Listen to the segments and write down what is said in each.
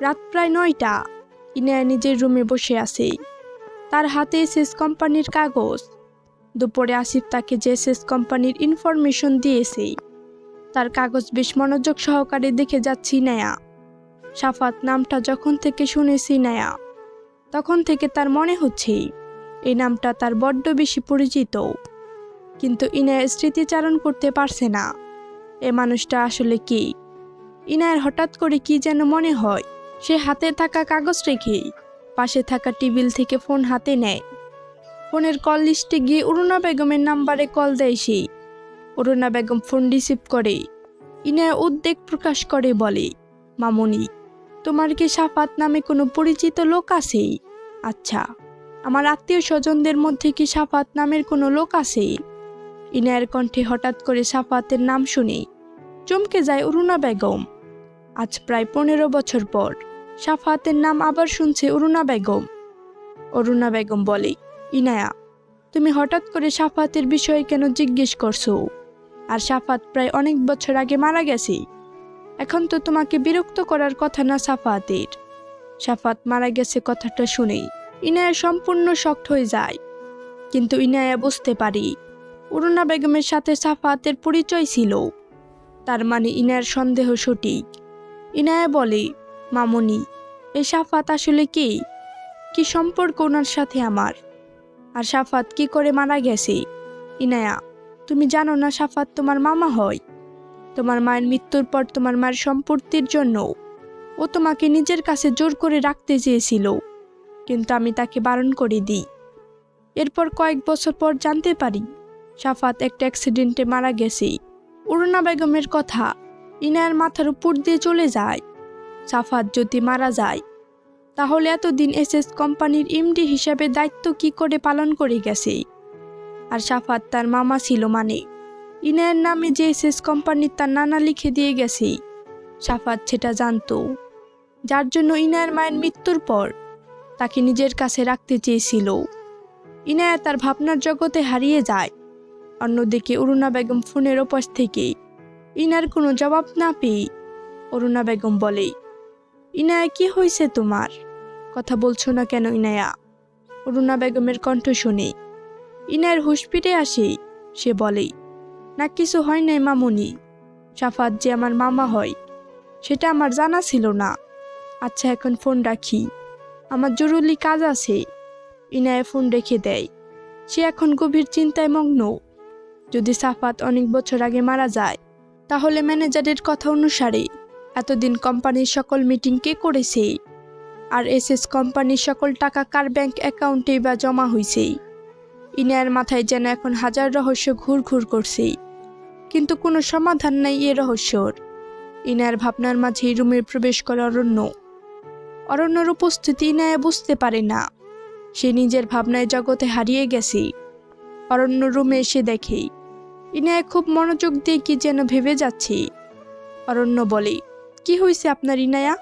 রাত প্রায় নয়টা। ইনায়া নিজের রুমে বসে আছে। তার হাতে এসএস কোম্পানির কাগজ। দুপুরে আসিফ তাকে যে এসএস কোম্পানির ইনফরমেশন দিয়েছে, তার কাগজ বেশ মনোযোগ সহকারে দেখে যাচ্ছি ইনায়া। সাফাত নামটা যখন থেকে শুনেছি ইনায়া, তখন থেকে তার মনে হচ্ছে এই নামটা তার বড্ড বেশি পরিচিত। কিন্তু ইনায়া স্মৃতিচারণ করতে পারছে না। এ মানুষটা আসলে কি? ইনায়ের হঠাৎ করে কি যেন মনে হয়। সে হাতে থাকা কাগজ রেখে পাশে থাকা টেবিল থেকে ফোন হাতে নেয়। ফোনের কল লিস্টে গিয়ে অরুণা বেগমের নাম্বারে কল দেয় সে। অরুণা বেগম ফোন রিসিভ করে। ইনায়া উদ্বেগ প্রকাশ করে বলে, মামনি, তোমার কি সাফাত নামে কোনো পরিচিত লোক আছে? আচ্ছা আমার আত্মীয় স্বজনদের মধ্যে কি সাফাত নামের কোনো লোক আছে? ইনায়ের কণ্ঠে হঠাৎ করে সাফাতের নাম শুনে চমকে যায় অরুণা বেগম। আজ প্রায় পনেরো বছর পর। সাফাতের নাম আবার শুনছে অরুণা বেগম। অরুণা বেগম বলে, ইনায়া, তুমি হঠাৎ করে সাফাতের বিষয়ে কেন জিজ্ঞেস করছ? আর সাফাত প্রায় অনেক বছর আগে মারা গেছে। এখন তো তোমাকে বিরক্ত করার কথা না সাফাতের। সাফাত মারা গেছে কথাটা শুনেই ইনায়া সম্পূর্ণ শক্ট হয়ে যায়। কিন্তু ইনায়া বুঝতে পারি, অরুণা বেগমের সাথে সাফাতের পরিচয় ছিল। তার মানে ইনায়ার সন্দেহ সঠিক। ইনায়া বলে মামনি এ সাফাত আসলে কি? কি সম্পর্ক ওনার সাথে আমার? আর সাফাত কি করে মারা গেছে? ইনায়া, তুমি জানো না সাফাত তোমার মামা হয়? তোমার মায়ের মৃত্যুর পর তোমার মায়ের সম্পত্তির জন্য ও তোমাকে নিজের কাছে জোর করে রাখতে চেয়েছিল। কিন্তু আমি তাকে বারণ করে দিই। এরপর কয়েক বছর পর জানতে পারি, সাফাত একটা অ্যাক্সিডেন্টে মারা গেছে। অরুণা বেগমের কথা, ইনায়ার মাথার উপর দিয়ে চলে যায়। সাফাত যদি মারা যায়, তাহলে এতদিন এসএস কোম্পানির এমডি হিসাবে দায়িত্ব কি করে পালন করে গেছে? আর সাফাত তার মামা ছিল মানে। ইনায়ের নামে যে এসএস কোম্পানির তার নানা লিখে দিয়ে গেছে। সাফাত সেটা জানতো। যার জন্য ইনায়ের মায়ের মৃত্যুর পর তাকে নিজের কাছে রাখতে চেয়েছিল। ইনায়া তার ভাবনার জগতে হারিয়ে যায়। অন্যদিকে অরুণা বেগম ফোনের ওপাশ থেকে ইনার কোনো জবাব না পেয়ে অরুণা বেগম বলে ইনায়া, কি হয়েছে তোমার? কথা বলছো না কেন ইনায়া? অরুণা বেগমের কণ্ঠ শুনে ইনায়ের হুশ আসে সে বলে, না, কিছু হয় নাই মামুনি। সাফাত যে আমার মামা হয়, সেটা আমার জানা ছিল না। আচ্ছা এখন ফোন রাখি। আমার জরুরি কাজ আছে। ইনায়া ফোন রেখে দেয়। সে এখন গভীর চিন্তায় মগ্ন। যদি সাফাত অনেক বছর আগে মারা যায়, তাহলে ম্যানেজারের কথা অনুসারে এতদিন কোম্পানির সকল মিটিং কে করেছে? আর এস এস কোম্পানির সকল টাকা কার ব্যাংক অ্যাকাউন্টে বা জমা হয়েছে ইনায়ের মাথায় যেন এখন হাজার রহস্য ঘুর ঘুর করছে। কিন্তু কোনো সমাধান নাই এ রহস্যর। ইনায়ের ভাবনার মাঝেই রুমে প্রবেশ করে অরণ্য। অরণ্যর উপস্থিতি ইনায়া বুঝতে পারে না। সে নিজের ভাবনায় জগতে হারিয়ে গেছে। অরণ্য রুমে এসে দেখে। ইনায়া খুব মনোযোগ দিয়ে কি যেন ভেবে যাচ্ছে। অরণ্য বলে কি হয়েছে আপনার ইনায়া?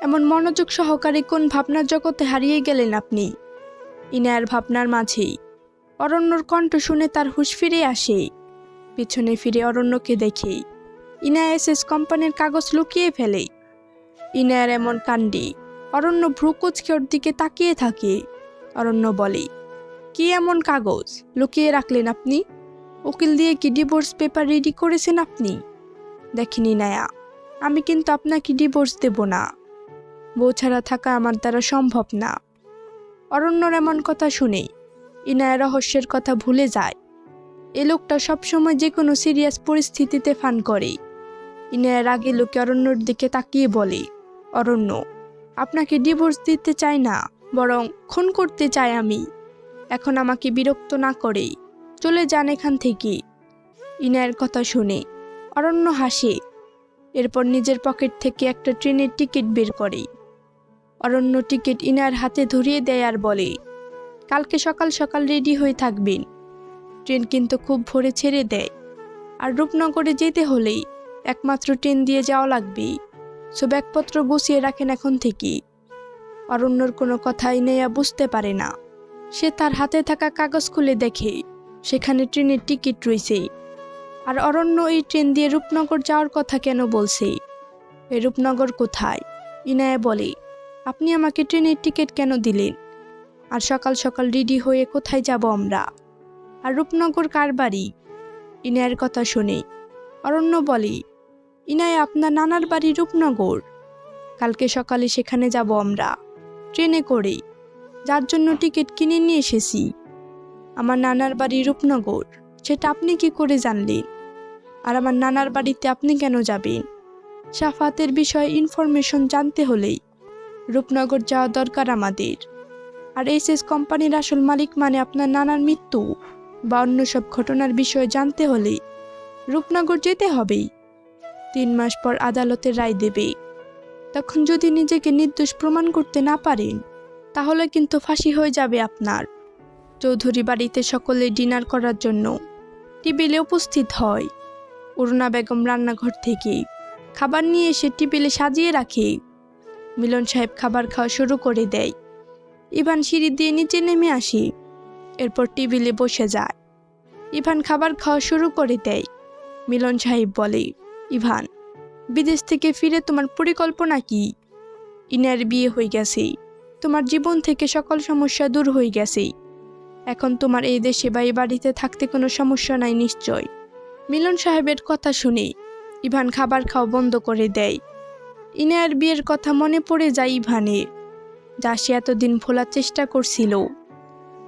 এমন মনোযোগ সহকারে কোন ভাবনার জগতে হারিয়ে গেলেন আপনি? ইনায়ার ভাবনার মাঝেই। অরণ্যর কণ্ঠ শুনে তার হুঁশ ফিরে আসে। পিছনে ফিরে অরণ্যকে দেখে। ইনায়া এসএস কোম্পানির কাগজ লুকিয়ে ফেলে। ইনায়ার এমন কাণ্ডে অরণ্য ভ্রুকুচকে ওর দিকে তাকিয়ে থাকে। অরণ্য বলে, কি এমন কাগজ? লুকিয়ে রাখলেন আপনি? উকিল দিয়ে কি ডিভোর্স পেপার রেডি করেছেন আপনি? দেখিনি নায়া আমি কিন্তু আপনাকে ডিভোর্স দেব না। বউ ছাড়া থাকা আমার দ্বারা সম্ভব না। অরণ্যর এমন কথা শুনে ইনায়া রহস্যের কথা ভুলে যায়। এ লোকটা সবসময় যে কোনো সিরিয়াস পরিস্থিতিতে ফান করে ইনায়ার আগে লোকে অরণ্যর দিকে তাকিয়ে বলে, অরণ্য, আপনাকে ডিভোর্স দিতে চাই না, বরং খুন করতে চাই আমি। এখন আমাকে বিরক্ত না করে চলে যান এখান থেকে। ইনায়ের কথা শুনে অরণ্য হাসে। এরপর নিজের পকেট থেকে একটা ট্রেনের টিকিট বের করে। অরণ্য টিকিট ইনায়ের হাতে ধরিয়ে দেয় আর বলে, কালকে সকাল সকাল রেডি হয়ে থাকবেন। ট্রেন কিন্তু খুব ভোরে ছেড়ে দেয়। আর রূপনগরে যেতে হলেই একমাত্র ট্রেন দিয়ে যাওয়া লাগবে। সো ব্যাগপত্র গুছিয়ে রাখেন এখন থেকে। অরণ্যর কোনো কথাই নেয়া বুঝতে পারে না। সে তার হাতে থাকা কাগজ খুলে দেখে, সেখানে ট্রেনের টিকিট রয়েছে। আর অরণ্য এই ট্রেন দিয়ে রূপনগর যাওয়ার কথা কেন বলছে? এই রূপনগর কোথায়? ইনায়া বলে, আপনি আমাকে ট্রেনের টিকিট কেন দিলেন? আর সকাল সকাল রেডি হয়ে কোথায় যাব আমরা? আর রূপনগর কার বাড়ি? ইনায়ের কথা শুনে। অরণ্য বলে, ইনায় আপনার নানার বাড়ি রূপনগর। কালকে সকালে সেখানে যাব আমরা, ট্রেনে করে। যার জন্য টিকিট কিনে নিয়ে এসেছি। আমার নানার বাড়ি রূপনগর। সেটা আপনি কি করে জানলেন আর আমার নানার বাড়িতে আপনি কেন যাবেন? সাফাতের বিষয়ে ইনফরমেশন জানতে হলেই রূপনগর যাওয়া দরকার আমাদের। আর এস এস কোম্পানির আসল মালিক মানে আপনার নানার মৃত্যু বা অন্য সব ঘটনার বিষয়ে জানতে হলে রূপনগর যেতে হবেই। তিন মাস পর আদালতের রায় দেবে। তখন যদি নিজেকে নির্দোষ প্রমাণ করতে না পারেন, তাহলে কিন্তু ফাঁসি হয়ে যাবে আপনার। চৌধুরী বাড়িতে সকলে ডিনার করার জন্য টেবিলে উপস্থিত হয়। অরুণা বেগম রান্নাঘর থেকে খাবার নিয়ে এসে টেবিলে সাজিয়ে রাখে। মিলন সাহেব খাবার খাওয়া শুরু করে দেয়। ইভান সিঁড়ি দিয়ে নিচে নেমে আসে। এরপর টেবিলে বসে যায়। ইভান খাবার খাওয়া শুরু করে দেয়। মিলন সাহেব বলে, ইভান, বিদেশ থেকে ফিরে তোমার পরিকল্পনা কি? ইনার বিয়ে হয়ে গেছে। তোমার জীবন থেকে সকল সমস্যা দূর হয়ে গেছে। এখন তোমার এই দেশে বা এই বাড়িতে থাকতে কোনো সমস্যা নাই নিশ্চয়। মিলন সাহেবের কথা শুনে ইভান খাবার খাওয়া বন্ধ করে দেয়। ইনায়ের বিয়ের কথা মনে পড়ে যায় ইভানের। যা সে এতদিন ভোলার চেষ্টা করছিল।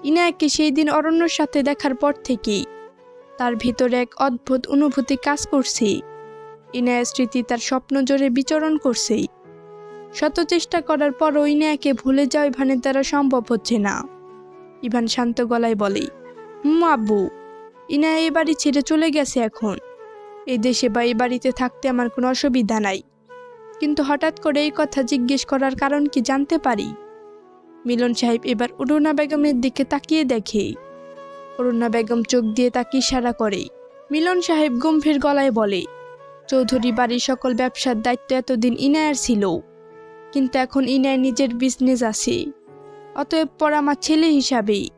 ইনায়াকে সেই দিন অরণ্যর সাথে দেখার পর থেকেই তার ভিতরে এক অদ্ভুত অনুভূতি কাজ করছে। ইনায়ের স্মৃতি তার স্বপ্ন জোরে বিচরণ করছে শত চেষ্টা করার পরও ইনায়াকে ভুলে যাওয়া ইভানের দ্বারা সম্ভব হচ্ছে না। ইভান শান্ত গলায় বলে, হুম, আব্বু। ইনায়া এ বাড়ি ছেড়ে চলে গেছে এখন। এই দেশে বা এই বাড়িতে থাকতে আমার কোনো অসুবিধা নাই। কিন্তু হঠাৎ করে এই কথা জিজ্ঞেস করার কারণ কি জানতে পারি? মিলন সাহেব এবার অরুণা বেগমের দিকে তাকিয়ে দেখে। অরুণা বেগম চোখ দিয়ে তাকে ইশারা করে। মিলন সাহেব গম্ভীর গলায় বলে, চৌধুরী বাড়ির সকল ব্যবসার দায়িত্ব এতদিন ইনায়ার ছিল। কিন্তু এখন ইনায় নিজের বিজনেস আছে। অতএব পর আমার ছেলে হিসাবে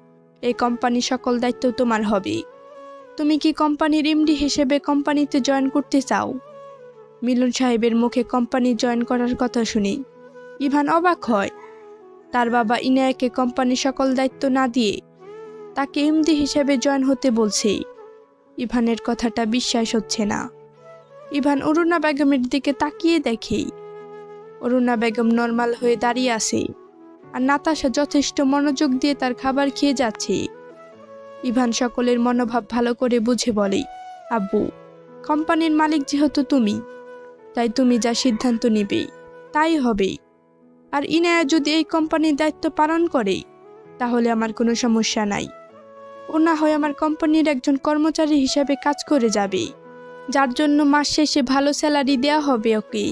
এই কোম্পানির সকল দায়িত্ব তোমার হবে। তুমি কি কোম্পানির এমডি হিসেবে কোম্পানিতে জয়েন করতে চাও? মিলন সাহেবের মুখে কোম্পানি জয়েন করার কথা শুনে ইভান অবাক হয়। তার বাবা ইনায়াকে কোম্পানির সকল দায়িত্ব না দিয়ে তাকে এমডি হিসেবে জয়েন হতে বলছে। ইভানের কথাটা বিশ্বাস হচ্ছে না। ইভান অরুণা বেগমের দিকে তাকিয়ে দেখে। অরুণা বেগম নর্মাল হয়ে দাঁড়িয়ে আছে। আর নাতাশা যথেষ্ট মনোযোগ দিয়ে তার খাবার খেয়ে যাচ্ছে। ইভান সকলের মনোভাব ভালো করে বুঝে বলে, আব্বু, কোম্পানির মালিক যেহেতু তুমি, তাই তুমি যা সিদ্ধান্ত নেবে, তাই হবে। আর ইনায়া যদি এই কোম্পানির দায়িত্ব পালন করে, তাহলে আমার কোনো সমস্যা নাই। ও না হয় আমার কোম্পানির একজন কর্মচারী হিসাবে কাজ করে যাবে, যার জন্য মাস শেষে ভালো স্যালারি দেওয়া হবে ওকে।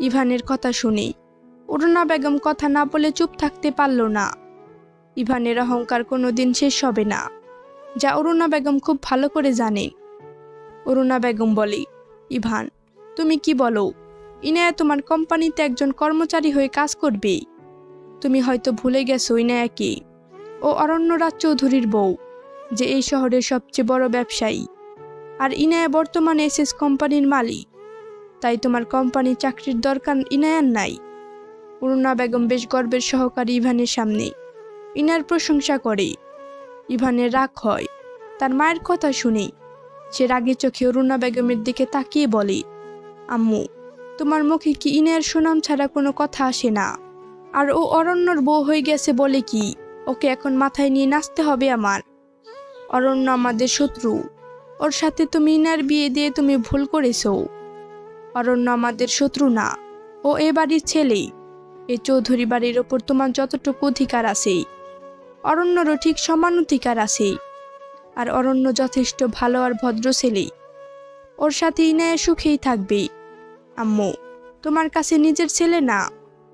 ইভানের কথা শুনে অরুণা বেগম কথা না বলে চুপ থাকতে পারল না। ইভানের অহংকার কোনো দিন শেষ হবে না, যা অরুণা বেগম খুব ভালো করে জানে। অরুণা বেগম বলে, ইভান, তুমি কি বলো? ইনায়া তোমার কোম্পানিতে একজন কর্মচারী হয়ে কাজ করবে। তুমি হয়তো ভুলে গেছো ইনায়াকে। ও অরণ্যরাজ চৌধুরীর বউ, যে এই শহরের সবচেয়ে বড় ব্যবসায়ী। আর ইনায়া বর্তমানে এসএস কোম্পানির মালিক। তাই তোমার কোম্পানির চাকরির দরকার ইনায়ার নাই। অরুণা বেগম বেশ গর্বের সহকারী ইভানের সামনে ইনার প্রশংসা করে ইভানের রাগ হয়। তার মায়ের কথা শুনে সে রাগে চোখে অরুণা বেগমের দিকে তাকিয়ে বলে, আম্মু, তোমার মুখে কি ইনের সুনাম ছাড়া কোনো কথা আসে না? আর ও অরণ্যর বউ হয়ে গেছে বলে কি? ওকে এখন মাথায় নিয়ে নাচতে হবে আমার। অরণ্য আমাদের শত্রু। ওর সাথে তুমি ইনার বিয়ে দিয়ে তুমি ভুল করেছ। অরণ্য আমাদের শত্রু না। ও এ বাড়ির ছেলে এ চৌধুরী বাড়ির ওপর তোমার যতটুকু অধিকার আছেই। অরণ্যরও ঠিক সমান অধিকার আছেই। আর অরণ্য যথেষ্ট ভালো আর ভদ্র ছেলে। ওর সাথে ইনায়া সুখেই থাকবে। আম্মু, তোমার কাছে নিজের ছেলে না,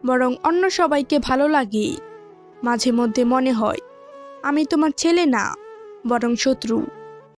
বরং অন্য সবাইকে ভালো লাগে। মাঝে মধ্যে মনে হয়, আমি তোমার ছেলে না, বরং শত্রু।